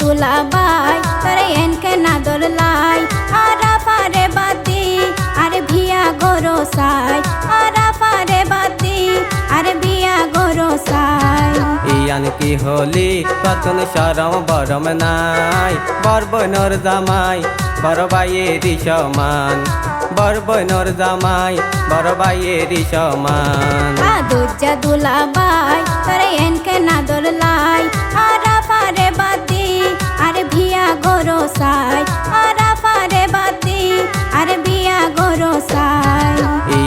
দুলাবাই তরে এনকে নাদর লাই আরা ফারে বাদি আরে ভিয়া গরো সাই। আরা ফারে বাদি আরে ভিয়া গরো সাই। ইয়ান কি হলি পাতন সরম বরম নাই। বরবনর জামাই বড় ভাইয়েরই সমান। বরবনর জামাই বড় ভাইয়েরই সমান আদুজা দুলাবাই তরে এনকে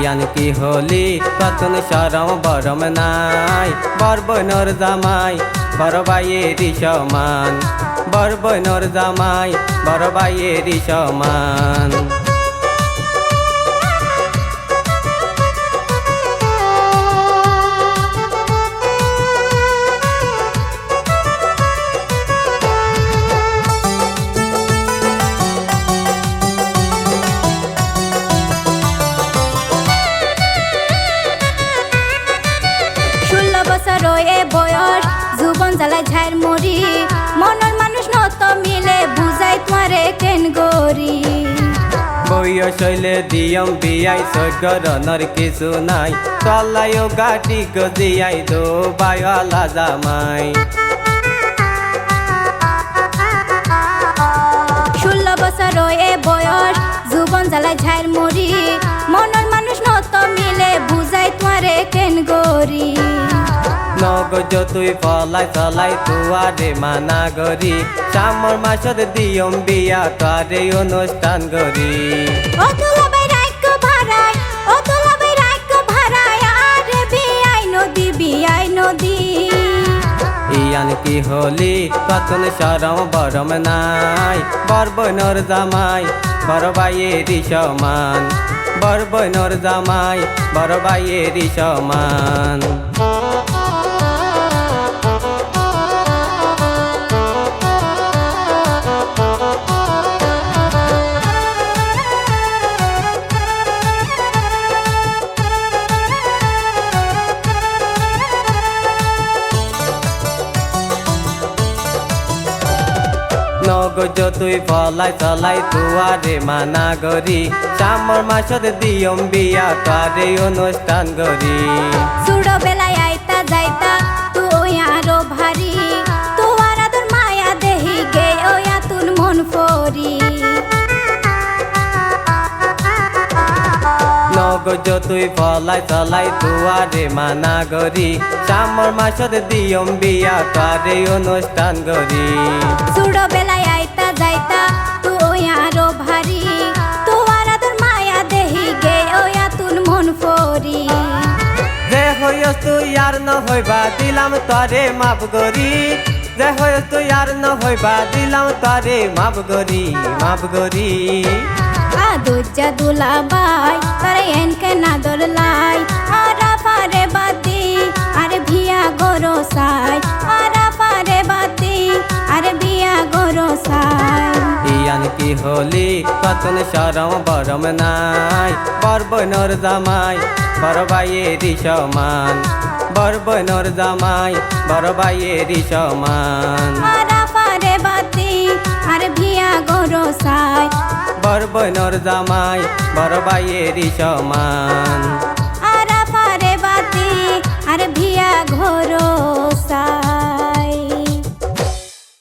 ইয়ান কি হলি? পাতন সরম বরম নাই। বরবনর জামাই বড় ভাইয়েরই সমান। বরবনর জামাই বড় ভাইয়েরই সমান। এ বয়স যুবন জ্বালায় ঝাইর মরি। মনের মানুষ নত মিলে বুঝাই তোমারে কেন গরি। বইয় শৈলে দিয়ম বিয়াই সৈকরণর কিছু নাই। তলায়ও গাটি গজিয়াই দো বায়লা জামাই। ষোলো বছর এ বয়স যুবন জ্বালায় ঝাইর মরি। মনের মানুষ নত মিলে বুঝাই তোমারে কেন গরি। নগজ তুই ফলাই চলাই তুয়ারে মানা গরি সামর মাসত দিয়ম বিয়া তারে অনুষ্ঠান গরি ইয়ান কি হলি কতন সরম বরম নাই। বরবনর জামাই বড় সমান। বরবনর জামাই বড় সমান। নগজ তুই ফলাই চলাই তুয়ারে মানা গরি সামর মাসত দিয়ম বিয়া তারে অনুষ্ঠান গরি ছোট বেলায় আইতা যাইতা তুই আরও ভারী। তোমার আদর মায়া দেহি গে ওয়া তুন মন ফরি নগজ তুই ফলাই চলাই তুয়ারে মানা গরি সামর মাসত দিয়ম বিয়া তারে অনুষ্ঠান গরি হইস তুই আর ন হইবা, দিলাম তরে মাপ গরি যে হইস তুই আর ন হইবা, দিলাম তরে মাপ গরি মাপ গরি দুজা দুলা বাই, তারে এনকে নাদর লাই আর পারে বাদি কি হলি? কতন সরম বরম নাই। বরবনর জামাই বড় ভাইয়েরই সমান। বরবনর জামাই বড় ভাইয়েরই সমান। বরবনর জামাই বড় ভাইয়েরই সমান। আরা ফারে বাদি আরে ভিয়া ঘরো